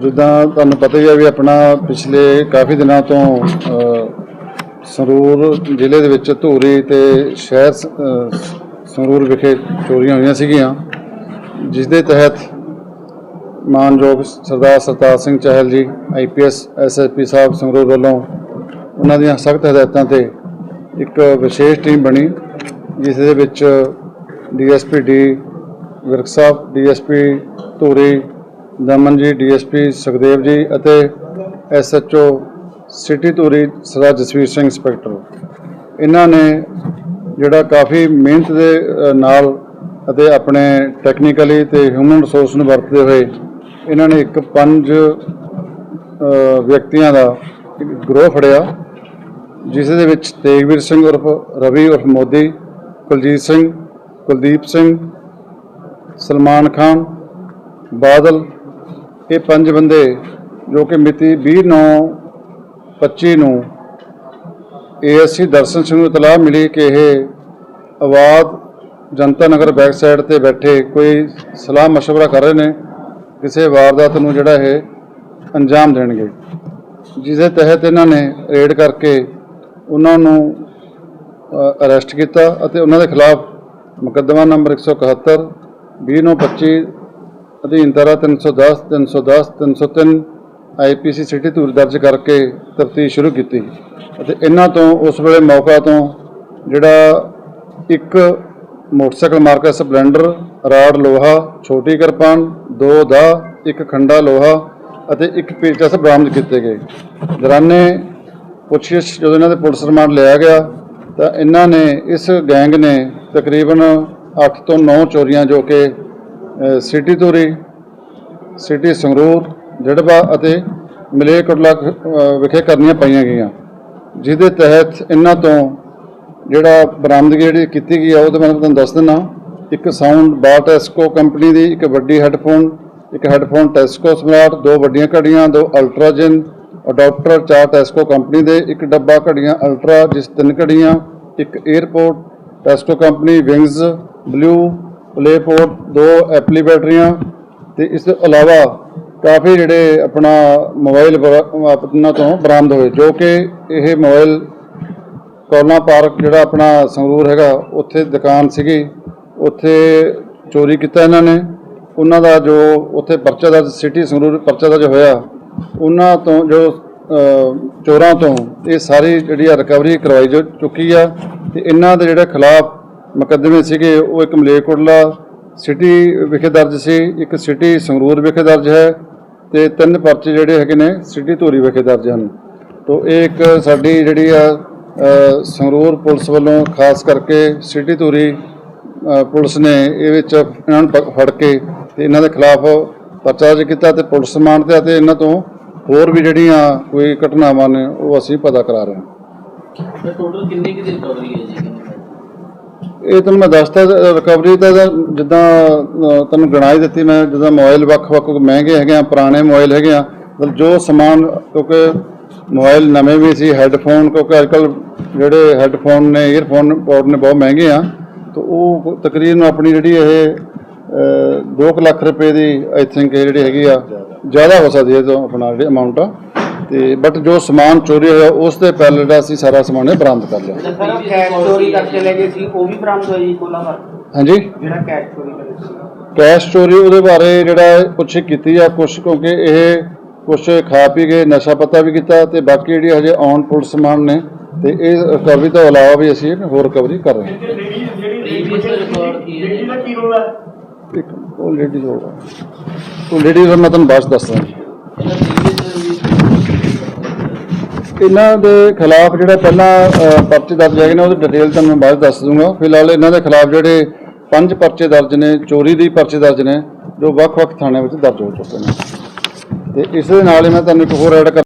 ਜਿੱਦਾਂ ਤੁਹਾਨੂੰ ਪਤਾ ਹੀ ਹੈ ਵੀ ਆਪਣਾ ਪਿਛਲੇ ਕਾਫੀ ਦਿਨਾਂ ਤੋਂ ਅ, ਸੰਗਰੂਰ ਜ਼ਿਲ੍ਹੇ ਦੇ ਵਿੱਚ ਧੂਰੀ ਤੇ ਸ਼ਹਿਰ ਸ- ਸੰਗਰੂਰ ਵਿਖੇ ਚੋਰੀਆਂ ਹੋਈਆਂ ਸੀਗੀਆਂ ਜਿਸ ਦੇ ਤਹਿਤ ਮਾਨਯੋਗ ਸਰਦਾਰ ਸਰਤਾਜ ਸਿੰਘ ਚਹਿਲ ਜੀ ਆਈਪੀਐਸ ਐਸਐਸਪੀ ਸਾਹਿਬ ਸੰਗਰੂਰ ਵੱਲੋਂ ਉਹਨਾਂ ਦੀਆਂ ਸਖਤ ਹਦਾਇਤਾਂ ਤੇ ਇੱਕ ਵਿਸ਼ੇਸ਼ ਟੀਮ ਬਣੀ ਜਿਸ ਦੇ ਵਿੱਚ DSP D Virk Sahib DSP Dhuri Daman ji DSP Sukhdev ji ਅਤੇ SHO city Dhuri Sardar Jasvir Singh inspector. ਇਹਨਾਂ ਨੇ ਜਿਹੜਾ ਕਾਫੀ ਮਿਹਨਤ ਦੇ ਨਾਲ ਅਤੇ ਆਪਣੇ ਟੈਕਨੀਕਲੀ ਤੇ ਹਿਊਮਨ ਰਿਸੋਰਸ ਨੂੰ ਵਰਤਦੇ ਹੋਏ ਇਹਨਾਂ ਨੇ ਇੱਕ ਪੰਜ ਵਿਅਕਤੀਆਂ ਦਾ ਗਰੋਹ ਫੜਿਆ, ਜਿਸ ਦੇ ਵਿੱਚ ਤੇਗਵੀਰ ਸਿੰਘ ਉਰਫ ਰਵੀ ਉਰਫ ਮੋਦੀ, ਕੁਲਜੀਤ ਸਿੰਘ, ਕੁਲਦੀਪ ਸਿੰਘ, ਸਲਮਾਨ ਖਾਨ, ਬਾਦਲ ਇਹ ਪੰਜ ਬੰਦੇ ਜੋ ਕਿ ਮਿਤੀ 20/9/25 ਨੂੰ ਏਐਸਸੀ ਦਰਸ਼ਨ ਸਿੰਘ ਨੂੰ ਇਤਲਾਹ ਮਿਲੀ ਕਿ ਇਹ ਆਵਾਜ਼ ਜਨਤਾ ਨਗਰ ਬੈਕ ਸਾਈਡ ਤੇ ਬੈਠੇ ਕੋਈ ਸਲਾਹ مشورہ ਕਰ ਰਹੇ ਨੇ ਕਿਸੇ ਵਾਰਦਾਤ ਨੂੰ ਜਿਹੜਾ ਇਹ ਅੰਜਾਮ ਦੇਣਗੇ ਜਿਸ ਦੇ ਤਹਿਤ ਇਹਨਾਂ ਨੇ ਰੇਡ ਕਰਕੇ ਉਹਨਾਂ ਨੂੰ ਅਰੈਸਟ ਕੀਤਾ ਅਤੇ ਉਹਨਾਂ ਦੇ ਖਿਲਾਫ ਮੁਕੱਦਮਾ ਨੰਬਰ 171 2025 ਅਧੀਨ ਧਾਰਾ 310 310 303 ਆਈਪੀਸੀ ਸਿਟੀ ਧੂਰ ਦਰਜ ਕਰਕੇ ਤਫਤੀਸ਼ ਸ਼ੁਰੂ ਕੀਤੀ। ਅਤੇ ਇਹਨਾਂ ਤੋਂ ਉਸ ਵੇਲੇ ਮੌਕਾ ਤੋਂ ਜਿਹੜਾ ਇੱਕ ਮੋਟਰਸਾਈਕਲ ਮਾਰਕਾ ਸਪਲੈਂਡਰ, ਰਾੜ ਲੋਹਾ, ਛੋਟੀ ਕਿਰਪਾਨ, ਦੋ ਦਾ, ਇੱਕ ਖੰਡਾ ਲੋਹਾ ਅਤੇ ਇੱਕ ਪੇਚਕਸ ਬਰਾਮਦ ਕੀਤੇ ਗਏ। ਦੌਰਾਨੇ ਪੁੱਛਗਿੱਛ ਜਦੋਂ ਇਹਨਾਂ ਦੇ ਪੁਲਿਸ ਰਿਮਾਂਡ ਲਿਆ ਗਿਆ, ਤਾਂ ਇਹਨਾਂ ਨੇ ਇਸ ਗੈਂਗ ਨੇ ਤਕਰੀਬਨ 8 ਤੋਂ 9 ਚੋਰੀਆਂ ਜੋ ਕਿ ਸਿਟੀ ਧੂਰੀ, ਸਿਟੀ ਸੰਗਰੂਰ, ਜੜਬਾ ਅਤੇ ਮਲੇਰਕੋਟਲਾ ਵਿਖੇ ਕਰਨੀਆਂ ਪਾਈਆਂ ਗਈਆਂ। ਜਿਹਦੇ ਤਹਿਤ ਇਹਨਾਂ ਤੋਂ ਜਿਹੜਾ ਬਰਾਮਦਗੀ ਜਿਹੜੀ ਕੀਤੀ ਗਈ ਆ ਉਹ ਤਾਂ ਮੈਂ ਤੁਹਾਨੂੰ ਦੱਸ ਦਿੰਦਾ। ਇੱਕ ਸਾਊਂਡ ਬਾਟੈਸਕੋ ਕੰਪਨੀ ਦੀ, ਇੱਕ ਵੱਡੀ ਹੈੱਡਫੋਨ, ਇੱਕ ਹੈੱਡਫੋਨ ਟੈਸਕੋ ਸਮਰਾਟ ਦੋ ਵੱਡੀਆਂ ਘੜੀਆਂ, ਦੋ ਅਲਟਰਾਜਨ, ਅਡਾਪਟਰ ਚਾਰ ਟੈਸਕੋ ਕੰਪਨੀ ਦੇ, ਇੱਕ ਡੱਬਾ ਘੜੀਆਂ ਅਲਟਰਾ, ਜਿਸ ਤਿੰਨ ਘੜੀਆਂ, ਇੱਕ airport Tesco company wings blue ਪਲੇਪੋਰਟ ਦੋ ਐਪਲੀ ਬੈਟਰੀਆਂ ਤੇ ਇਸ ਤੋਂ ਇਲਾਵਾ ਕਾਫੀ ਜਿਹੜੇ ਆਪਣਾ ਮੋਬਾਈਲ ਬਰਾ- ਆਪਣਾ ਤੋਂ ਬਰਾਮਦ ਹੋਏ, ਜੋ ਕਿ ਇਹ ਮੋਬਾਈਲ ਕੋਰਨਾ ਪਾਰਕ ਜਿਹੜਾ ਆਪਣਾ ਸੰਗਰੂਰ ਹੈਗਾ, ਉੱਥੇ ਦੁਕਾਨ ਸੀਗੀ, ਉੱਥੇ ਚੋਰੀ ਕੀਤਾ ਇਹਨਾਂ ਨੇ। ਉਹਨਾਂ ਦਾ ਜੋ ਉੱਥੇ ਪਰਚਾ ਦਰਜ, ਸਿਟੀ ਸੰਗਰੂਰ ਪਰਚਾ ਦਰਜ ਹੋਇਆ, ਉਹਨਾਂ ਤੋਂ ਜੋ ਚੋਰਾਂ ਤੋਂ ਇਹ ਸਾਰੀ ਜਿਹੜੀ ਆ ਰਿਕਵਰੀ ਕਰਵਾਈ ਜੋ ਚੁੱਕੀ ਆ, ਤੇ ਇਹਨਾਂ ਦੇ ਜਿਹੜੇ ਖਿਲਾਫ ਮੁਕੱਦਮੇ ਸੀਗੇ, ਉਹ ਇੱਕ ਮਲੇਰਕੋਟਲਾ ਸਿਟੀ ਵਿਖੇ ਦਰਜ ਸੀ, ਇੱਕ ਸਿਟੀ ਸੰਗਰੂਰ ਵਿਖੇ ਦਰਜ ਹੈ ਤੇ ਤਿੰਨ ਪਰਚੇ ਜਿਹੜੇ ਹੈਗੇ ਨੇ ਸਿਟੀ ਧੂਰੀ ਵਿਖੇ ਦਰਜ ਹਨ। ਤੋ ਇਹ ਇੱਕ ਸਾਡੀ ਜਿਹੜੀ ਆ ਸੰਗਰੂਰ ਪੁਲਿਸ ਵੱਲੋਂ ਖਾਸ ਕਰਕੇ ਸਿਟੀ ਧੂਰੀ ਪੁਲਿਸ ਨੇ ਇਹ ਵਿੱਚ ਇਹਨਾਂ ਨੂੰ ਫੜ ਕੇ ਤੇ ਇਹਨਾਂ ਦੇ ਖਿਲਾਫ ਪਰਚਾ ਦਰਜ ਕੀਤਾ ਤੇ ਪੁਲਿਸ ਸਮਾਨ ਤੇ ਅਤੇ ਇਹਨਾਂ ਤੋਂ ਹੋਰ ਵੀ ਜਿਹੜੀਆਂ ਕੋਈ ਘਟਨਾਵਾਂ ਨੇ ਉਹ ਅਸੀਂ ਪਤਾ ਕਰਾ ਰਹੇ ਹਾਂ। ਟੋਟਲ ਕਿੰਨੇ ਕਿ ਦਿਨ ਰਿਕਵਰੀ ਹੈ ਜੀ? ਇਹ ਤੁਹਾਨੂੰ ਮੈਂ ਦੱਸਤਾ ਰਿਕਵਰੀ ਤਾਂ ਜਿੱਦਾਂ ਅ, ਤੁਹਾਨੂੰ ਗਣਾਈ ਦਿੱਤੀ ਮੈਂ ਜਿੱਦਾਂ ਮੋਬਾਈਲ ਵੱਖ-ਵੱਖ ਮਹਿੰਗੇ ਹੈਗੇ ਆ ਪੁਰਾਣੇ ਮੋਬਾਈਲ ਹੈਗੇ ਆ ਮਤਲਬ ਜੋ ਸਮਾਨ ਕਿਉਂਕਿ ਮੋਬਾਈਲ ਨਵੇਂ ਵੀ ਸੀ ਹੈੱਡਫੋਨ ਕਿਉਂਕਿ ਅੱਜਕੱਲ ਜਿਹੜੇ ਹੈੱਡਫੋਨ ਨੇ ਈਅਰਫੋਨ ਪੌਡ ਨੇ ਬਹੁਤ ਮਹਿੰਗੇ ਆ ਤਾਂ ਉਹ ਤਕਰੀਬਨ ਆਪਣੀ ਜਿਹੜੀ ਇਹ 2 ਲੱਖ ਰੁਪਏ ਦੀ ਆਈ ਥਿੰਕ ਜਿਹੜੀ ਹੈਗੀ ਆ ਜ਼ਿਆਦਾ ਹੋ ਸਕਦੀ ਹੈ ਤੋਂ ਆਪਣਾ ਜਿਹੜੀ ਅਮਾਉਂਟ ਆ। ਤੇ ਬਟ ਜੋ ਸਮਾਨ ਚੋਰੀ ਹੋਇਆ ਉਸ ਦੇ ਪਹਿਲੇ ਜਿਹੜਾ ਅਸੀਂ ਸਾਰਾ ਸਮਾਨ ਇਹ ਬਰਾਮਦ ਕਰ ਲਿਆ। ਸਰ ਕੈਸ਼ ਚੋਰੀ ਕਰਕੇ ਲੈ ਗਏ ਸੀ ਉਹ ਵੀ ਬਰਾਮਦ ਹੋਇਆ ਜੀ ਕੋਲਾ ਪਰ ਹਾਂਜੀ? ਜਿਹੜਾ ਕੈਸ਼ ਚੋਰੀ ਕਰੇ ਸੀ। ਕੈਸ਼ ਚੋਰੀ ਉਹਦੇ ਬਾਰੇ ਜਿਹੜਾ ਪੁੱਛ ਕੀਤੀ ਆ ਕੁਛ ਕਿਉਂਕਿ ਇਹ ਕੁਛ ਖਾ ਪੀ ਕੇ ਨਸ਼ਾ ਪਤਾ ਵੀ ਕੀਤਾ ਤੇ ਬਾਕੀ ਜਿਹੜੀ ਹਜੇ ਔਨ ਪੁਲਿਸ ਸਮਾਨ ਨੇ ਤੇ ਇਹ ਰਿਕਵਰੀ ਤੋਂ ਇਲਾਵਾ ਵੀ ਅਸੀਂ ਹੋਰ ਰਿਕਵਰੀ ਕਰ ਰਹੇ ਹਾਂ। ਪ੍ਰੀਵੀਅਸ ਰਿਕਾਰਡ ਕੀ ਹੈ? ਜੀ? ਇੱਕ ਉਹ ਲੇਡੀਜ਼ ਹੋਗਾ ਉਹ ਲੇਡੀਜ਼ ਮੈਂ ਤੁਹਾਨੂੰ ਬਾਅਦ ਦੱਸਦਾ ਜੀ ਇਹਨਾਂ ਦੇ ਖਿਲਾਫ ਜਿਹੜਾ ਪਹਿਲਾਂ ਅ, ਪਰਚੇ ਦਰਜ ਹੈਗੇ ਨੇ ਉਹਦੀ ਡਿਟੇਲ ਤੁਹਾਨੂੰ ਮੈਂ ਬਾਅਦ 'ਚ ਦੱਸ ਦੂੰਗਾ ਫਿਲਹਾਲ ਇਹਨਾਂ ਦੇ ਖਿਲਾਫ ਜਿਹੜੇ ਪੰਜ ਪਰਚੇ ਦਰਜ ਨੇ ਚੋਰੀ ਦੇ ਪਰਚੇ ਦਰਜ ਨੇ ਜੋ ਵੱਖ-ਵੱਖ ਥਾਣਿਆਂ ਵਿੱਚ ਦਰਜ ਹੋ ਚੁੱਕੇ ਨੇ। ਤੇ ਇਸ ਦੇ ਨਾਲ ਹੀ ਮੈਂ ਤੁਹਾਨੂੰ ਇੱਕ ਹੋਰ ਐਡ ਕਰ